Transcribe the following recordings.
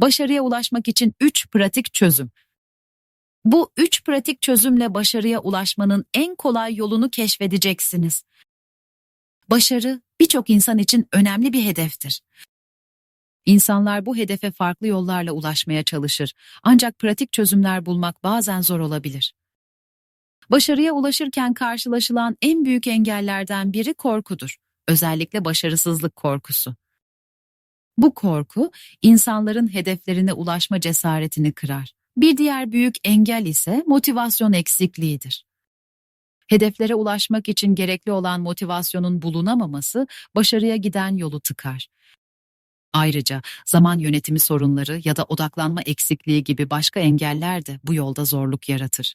Başarıya ulaşmak için 3 pratik çözüm. Bu 3 pratik çözümle başarıya ulaşmanın en kolay yolunu keşfedeceksiniz. Başarı birçok insan için önemli bir hedeftir. İnsanlar bu hedefe farklı yollarla ulaşmaya çalışır. Ancak pratik çözümler bulmak bazen zor olabilir. Başarıya ulaşırken karşılaşılan en büyük engellerden biri korkudur. Özellikle başarısızlık korkusu. Bu korku insanların hedeflerine ulaşma cesaretini kırar. Bir diğer büyük engel ise motivasyon eksikliğidir. Hedeflere ulaşmak için gerekli olan motivasyonun bulunamaması başarıya giden yolu tıkar. Ayrıca zaman yönetimi sorunları ya da odaklanma eksikliği gibi başka engeller de bu yolda zorluk yaratır.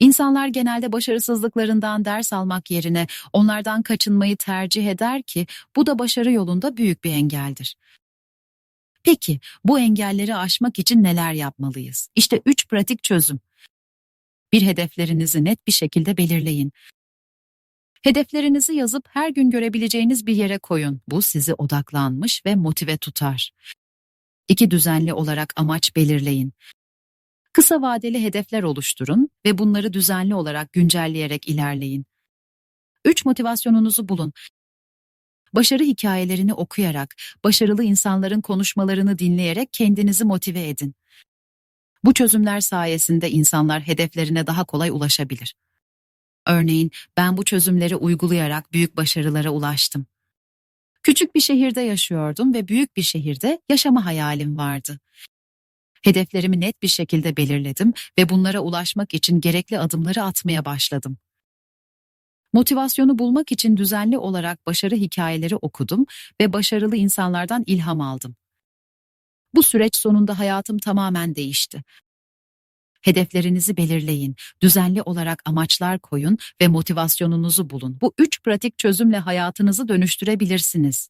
İnsanlar genelde başarısızlıklarından ders almak yerine onlardan kaçınmayı tercih eder ki bu da başarı yolunda büyük bir engeldir. Peki bu engelleri aşmak için neler yapmalıyız? İşte üç pratik çözüm. Bir hedeflerinizi net bir şekilde belirleyin. Hedeflerinizi yazıp her gün görebileceğiniz bir yere koyun. Bu sizi odaklanmış ve motive tutar. İki düzenli olarak amaç belirleyin. Kısa vadeli hedefler oluşturun ve bunları düzenli olarak güncelleyerek ilerleyin. 3. Motivasyonunuzu bulun. Başarı hikayelerini okuyarak, başarılı insanların konuşmalarını dinleyerek kendinizi motive edin. Bu çözümler sayesinde insanlar hedeflerine daha kolay ulaşabilir. Örneğin ben bu çözümleri uygulayarak büyük başarılara ulaştım. Küçük bir şehirde yaşıyordum ve büyük bir şehirde yaşama hayalim vardı. Hedeflerimi net bir şekilde belirledim ve bunlara ulaşmak için gerekli adımları atmaya başladım. Motivasyonu bulmak için düzenli olarak başarı hikayeleri okudum ve başarılı insanlardan ilham aldım. Bu süreç sonunda hayatım tamamen değişti. Hedeflerinizi belirleyin, düzenli olarak amaçlar koyun ve motivasyonunuzu bulun. Bu üç pratik çözümle hayatınızı dönüştürebilirsiniz.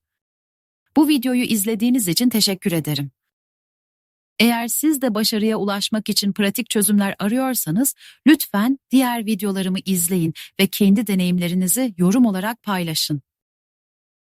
Bu videoyu izlediğiniz için teşekkür ederim. Eğer siz de başarıya ulaşmak için pratik çözümler arıyorsanız lütfen diğer videolarımı izleyin ve kendi deneyimlerinizi yorum olarak paylaşın.